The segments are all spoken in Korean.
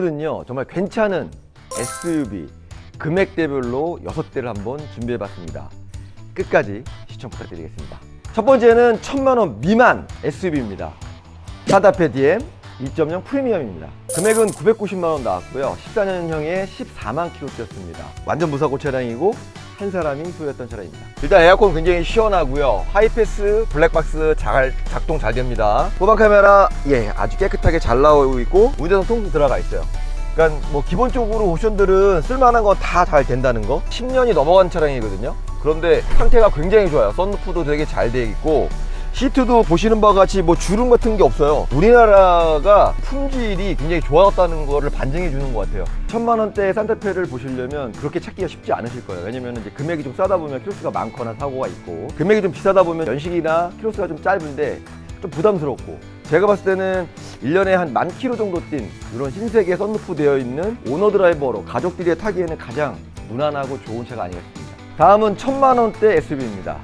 오늘은요 정말 괜찮은 SUV 금액대별로 6대를 한번 준비해봤습니다. 끝까지 시청 부탁드리겠습니다. 첫 번째는 천만 원 미만 SUV입니다. 사다페 DM 2.0 프리미엄입니다. 금액은 990만 원 나왔고요. 14년형에 14만 킬로 뛰었습니다. 완전 무사고 차량이고 한 사람이 소유했던 차량입니다. 일단 에어컨 굉장히 시원하고요. 하이패스 블랙박스 잘, 작동 잘 됩니다. 후방 카메라 예 아주 깨끗하게 잘 나오고 있고 운전석 통수 들어가 있어요. 그러니까 뭐 기본적으로 옵션들은 쓸만한 거다잘 된다는 거. 10년이 넘어간 차량이거든요. 그런데 상태가 굉장히 좋아요. 썬루프도 되게 잘돼 있고 시트도 보시는 바와 같이 뭐 주름 같은 게 없어요. 우리나라가 품질이 굉장히 좋았다는 거를 반증해 주는 것 같아요. 천만 원대 산타페를 보시려면 그렇게 찾기가 쉽지 않으실 거예요. 왜냐면 이제 금액이 좀 싸다 보면 키로수가 많거나 사고가 있고 금액이 좀 비싸다 보면 연식이나 키로수가 좀 짧은데 좀 부담스럽고 제가 봤을 때는 1년에 한만 킬로 정도 뛴 이런 흰색의 썬루프 되어 있는 오너 드라이버로 가족들이 타기에는 가장 무난하고 좋은 차가 아니겠습니까? 다음은 천만 원대 SUV입니다.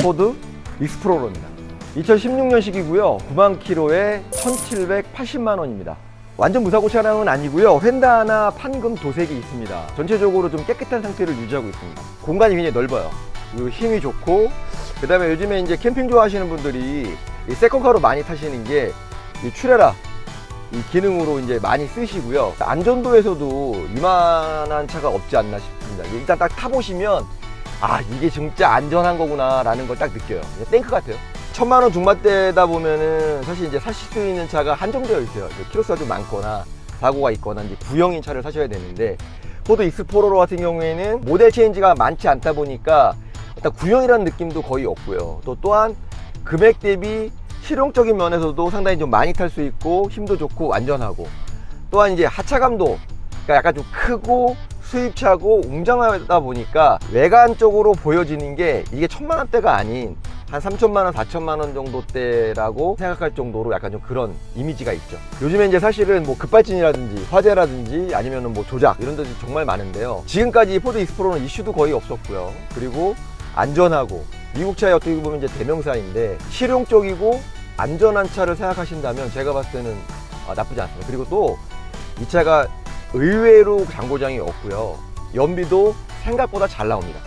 포드 익스플로러입니다. 2016년식이고요. 9만 킬로에 1,780만 원입니다. 완전 무사고 차량은 아니고요. 휀다나 판금 도색이 있습니다. 전체적으로 좀 깨끗한 상태를 유지하고 있습니다. 공간이 굉장히 넓어요. 그리고 힘이 좋고 그다음에 요즘에 이제 캠핑 좋아하시는 분들이 이 세컨카로 많이 타시는 게이 추레라 이 기능으로 이제 많이 쓰시고요. 안전도에서도 이만한 차가 없지 않나 싶습니다. 일단 딱 타보시면 아 이게 진짜 안전한 거구나라는 걸 딱 느껴요. 탱크 같아요. 천만 원 중반대다 보면은 사실 이제 사실 수 있는 차가 한정되어 있어요. 키로수가 좀 많거나 사고가 있거나 이제 구형인 차를 사셔야 되는데 포드 익스포로로 같은 경우에는 모델 체인지가 많지 않다 보니까 일단 구형이라는 느낌도 거의 없고요. 또 또한 금액 대비 실용적인 면에서도 상당히 좀 많이 탈 수 있고 힘도 좋고 안전하고 또한 이제 하차감도 그러니까 약간 좀 크고 수입차고 웅장하다 보니까 외관적으로 보여지는 게 이게 천만 원대가 아닌 한 3천만 원, 4천만 원 정도대라고 생각할 정도로 약간 좀 그런 이미지가 있죠. 요즘에 이제 사실은 뭐 급발진이라든지 화재라든지 아니면은 뭐 조작 이런 데도 정말 많은데요. 지금까지 포드 익스프로는 이슈도 거의 없었고요. 그리고 안전하고 미국 차의 어떻게 보면 이제 대명사인데 실용적이고 안전한 차를 생각하신다면 제가 봤을 때는 아, 나쁘지 않습니다. 그리고 또 이 차가 의외로 장고장이 없고요. 연비도 생각보다 잘 나옵니다.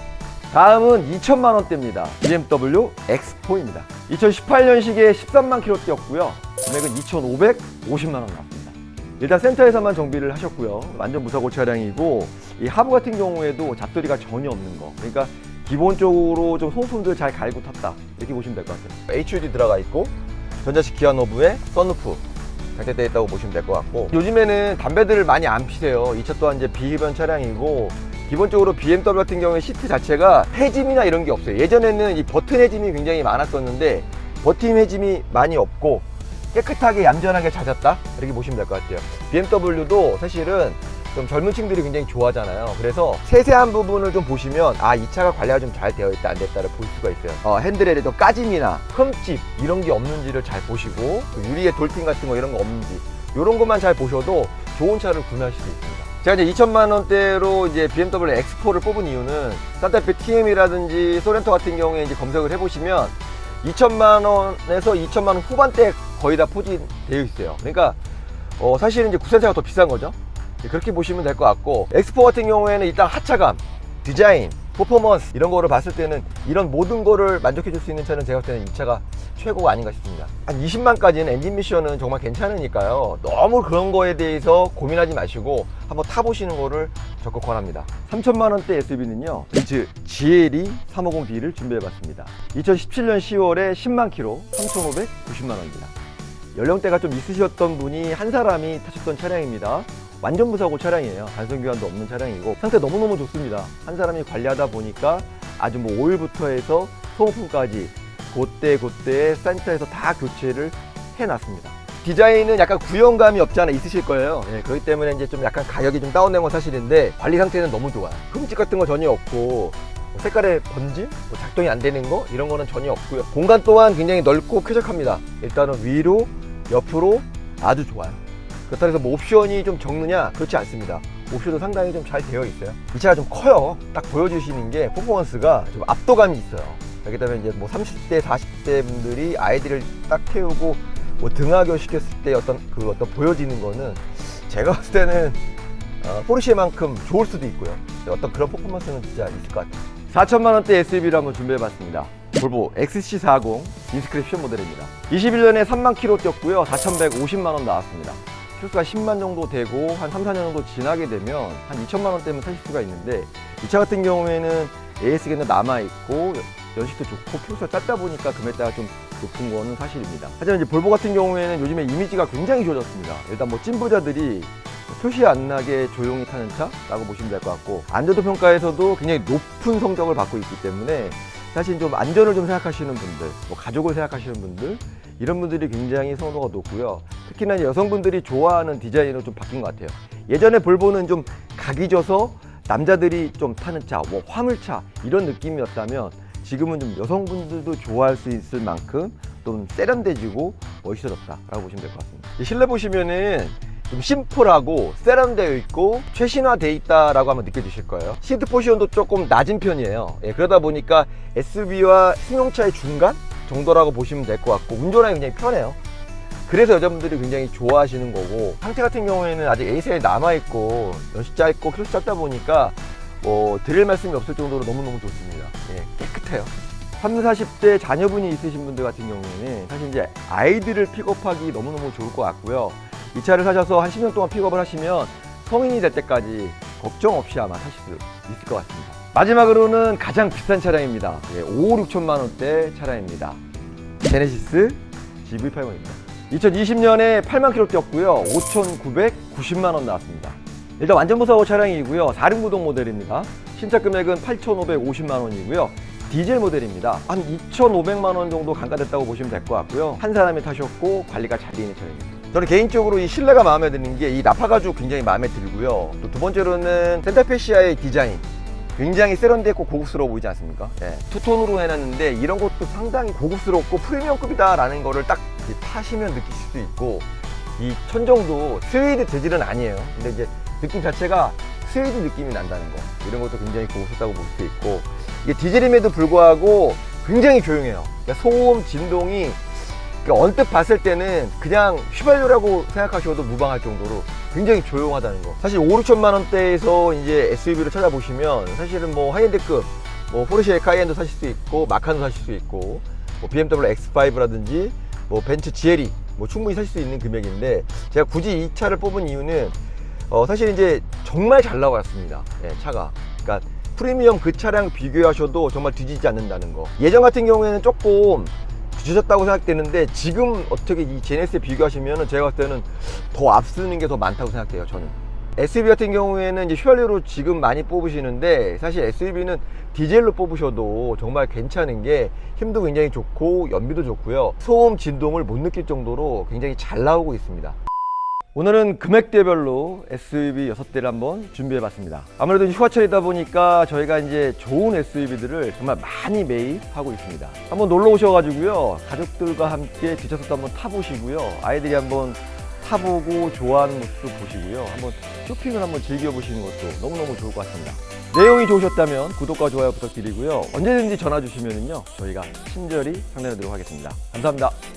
다음은 2천만 원대입니다. BMW X4입니다. 2018년식에 13만 킬로 뛰었고요. 금액은 2,550만 원 나왔습니다. 일단 센터에서만 정비를 하셨고요. 완전 무사고 차량이고 이 하부 같은 경우에도 잡소리가 전혀 없는 거. 그러니까 기본적으로 좀 소품들 잘 갈고 탔다 이렇게 보시면 될 것 같아요. HUD 들어가 있고 전자식 기아 노브에 썬루프 장착되어 있다고 보시면 될 것 같고 요즘에는 담배들을 많이 안 피세요. 이 차 또한 이제 비흡연 차량이고 기본적으로 BMW 같은 경우에 시트 자체가 해짐이나 이런 게 없어요. 예전에는 이 버튼 해짐이 굉장히 많았었는데 버튼 해짐이 많이 없고 깨끗하게 얌전하게 잦았다 이렇게 보시면 될 것 같아요. BMW도 사실은 좀 젊은 층들이 굉장히 좋아하잖아요. 그래서 세세한 부분을 좀 보시면 아 이 차가 관리가 좀 잘 되어 있다 안 됐다를 볼 수가 있어요. 어, 핸들에 도 까짐이나 흠집 이런 게 없는지를 잘 보시고 그 유리에 돌핀 같은 거 이런 거 없는지 이런 것만 잘 보셔도 좋은 차를 구매하실 수 있습니다. 제가 이제 2천만 원대로 이제 BMW X4를 뽑은 이유는 산타페 TM이라든지 소렌토 같은 경우에 이제 검색을 해보시면 2천만 원에서 2천만 원 후반대 거의 다 포진되어 있어요. 그러니까 어, 사실은 이제 국산차가 더 비싼 거죠. 네, 그렇게 보시면 될 것 같고 엑스포 같은 경우에는 일단 하차감, 디자인, 퍼포먼스 이런 거를 봤을 때는 이런 모든 거를 만족해 줄 수 있는 차는 제가 볼 때는 이 차가 최고가 아닌가 싶습니다. 한 20만까지는 엔진 미션은 정말 괜찮으니까요. 너무 그런 거에 대해서 고민하지 마시고 한번 타보시는 거를 적극 권합니다. 3천만 원대 SUV는요. 벤츠 GLE 350D를 준비해봤습니다. 2017년 10월에 10만 킬로 3,590만 원입니다. 연령대가 좀 있으셨던 분이 한 사람이 타셨던 차량입니다. 완전 무사고 차량이에요. 단순 교환도 없는 차량이고 상태 너무너무 좋습니다. 한 사람이 관리하다 보니까 아주 뭐 오일부터 해서 소모품까지 그때 그때 센터에서 다 교체를 해놨습니다. 디자인은 약간 구형감이 없지 않아 있으실 거예요. 예, 그렇기 때문에 이제 좀 약간 가격이 좀 다운된 건 사실인데 관리 상태는 너무 좋아요. 흠집 같은 거 전혀 없고 뭐 색깔의 번짐, 뭐 작동이 안 되는 거 이런 거는 전혀 없고요. 공간 또한 굉장히 넓고 쾌적합니다. 일단은 위로, 옆으로 아주 좋아요. 그렇다고 해서 뭐 옵션이 좀 적느냐? 그렇지 않습니다. 옵션도 상당히 좀 잘 되어 있어요. 이 차가 좀 커요. 딱 보여주시는 게 퍼포먼스가 좀 압도감이 있어요. 여기 다음에 이제 뭐 30대, 40대 분들이 아이들을 딱 태우고 뭐 등하교 시켰을 때 어떤 그 어떤 보여지는 거는 제가 봤을 때는 어, 포르쉐만큼 좋을 수도 있고요. 어떤 그런 퍼포먼스는 진짜 있을 것 같아요. 4천만 원대 SUV를 한번 준비해봤습니다. 볼보 XC40 인스크립션 모델입니다. 21년에 3만 킬로 뛰었고요. 4,150만 원 나왔습니다. 키로수가 10만 정도 되고 한 3, 4년 정도 지나게 되면 한 2천만 원대면 사실 수가 있는데 이 차 같은 경우에는 AS가 남아 있고 연식도 좋고 키로수가 짧다 보니까 금액대가 좀 높은 거는 사실입니다. 하지만 이제 볼보 같은 경우에는 요즘에 이미지가 굉장히 좋아졌습니다. 일단 뭐 찐부자들이 표시 안 나게 조용히 타는 차라고 보시면 될 것 같고 안전도 평가에서도 굉장히 높은 성적을 받고 있기 때문에 사실 좀 안전을 좀 생각하시는 분들, 뭐 가족을 생각하시는 분들 이런 분들이 굉장히 선호가 높고요. 특히나 여성분들이 좋아하는 디자인으로 좀 바뀐 것 같아요. 예전에 볼보는 좀 각이 져서 남자들이 좀 타는 차, 뭐 화물차 이런 느낌이었다면 지금은 좀 여성분들도 좋아할 수 있을 만큼 좀 세련돼지고 멋있어졌다라고 보시면 될 것 같습니다. 이 실내 보시면은 좀 심플하고 세련되어 있고 최신화되어 있다라고 한번 느껴지실 거예요. 시트 포지션도 조금 낮은 편이에요. 예, 그러다 보니까 SUV와 승용차의 중간 정도라고 보시면 될 것 같고 운전하기 굉장히 편해요. 그래서 여자분들이 굉장히 좋아하시는 거고 상태 같은 경우에는 아직 A셀이 남아있고 연식 짧고 키로수 짧다 보니까 뭐 드릴 말씀이 없을 정도로 너무너무 좋습니다. 예, 깨끗해요. 30, 40대 자녀분이 있으신 분들 같은 경우에는 사실 이제 아이들을 픽업하기 너무너무 좋을 것 같고요. 이 차를 사셔서 한 10년 동안 픽업을 하시면 성인이 될 때까지 걱정 없이 아마 사실 수 있을 것 같습니다. 마지막으로는 가장 비싼 차량입니다. 예, 5, 6천만 원대 차량입니다. 제네시스 GV80입니다. 2020년에 8만 킬로 뛰었고요. 5,990만 원 나왔습니다. 일단 완전 무사고 차량이고요. 4륜 구동 모델입니다. 신차 금액은 8,550만 원이고요. 디젤 모델입니다. 한 2,500만 원 정도 감가됐다고 보시면 될 것 같고요. 한 사람이 타셨고 관리가 잘 되어 있는 차량입니다. 저는 개인적으로 이 실내가 마음에 드는 게 이 나파 가죽 굉장히 마음에 들고요. 또 두 번째로는 센터페시아의 디자인 굉장히 세련되고 고급스러워 보이지 않습니까? 예, 투톤으로 해놨는데 이런 것도 상당히 고급스럽고 프리미엄급이다라는 거를 딱 타시면 느끼실 수 있고 이 천정도 스웨이드 재질은 아니에요. 근데 이제 느낌 자체가 스웨이드 느낌이 난다는 거 이런 것도 굉장히 고급스럽다고 볼 수 있고 이게 디젤임에도 불구하고 굉장히 조용해요. 그러니까 소음, 진동이 그러니까 언뜻 봤을 때는 그냥 휘발유라고 생각하셔도 무방할 정도로 굉장히 조용하다는 거. 사실 5, 6천만 원대에서 이제 SUV를 찾아보시면 사실은 뭐 하이엔드급 뭐 포르쉐 카이엔도 사실 수 있고 마칸도 사실 수 있고 뭐 BMW X5라든지 뭐 벤츠 GLE 뭐 충분히 사실 수 있는 금액인데 제가 굳이 이 차를 뽑은 이유는 어 사실 이제 정말 잘 나왔습니다. 예, 차가. 그러니까 프리미엄 그 차량 비교하셔도 정말 뒤지지 않는다는 거. 예전 같은 경우에는 조금 뒤졌다고 생각되는데 지금 어떻게 이 제네스에 비교하시면 제가 봤을 때는 더 앞서는 게 더 많다고 생각해요 저는. SUV 같은 경우에는 이제 휘발유로 지금 많이 뽑으시는데 사실 SUV는 디젤로 뽑으셔도 정말 괜찮은 게 힘도 굉장히 좋고 연비도 좋고요. 소음 진동을 못 느낄 정도로 굉장히 잘 나오고 있습니다 오늘은 금액대별로 SUV 6대를 한번 준비해 봤습니다. 아무래도 휴가철이다 보니까 저희가 이제 좋은 SUV들을 정말 많이 매입하고 있습니다. 한번 놀러 오셔가지고요. 가족들과 함께 뒷좌석도 한번 타보시고요. 아이들이 한번 타보고 좋아하는 모습도 보시고요. 한번 쇼핑을 한번 즐겨보시는 것도 너무너무 좋을 것 같습니다. 내용이 좋으셨다면 구독과 좋아요 부탁드리고요. 언제든지 전화 주시면요. 저희가 친절히 상담해 드리도록 하겠습니다. 감사합니다.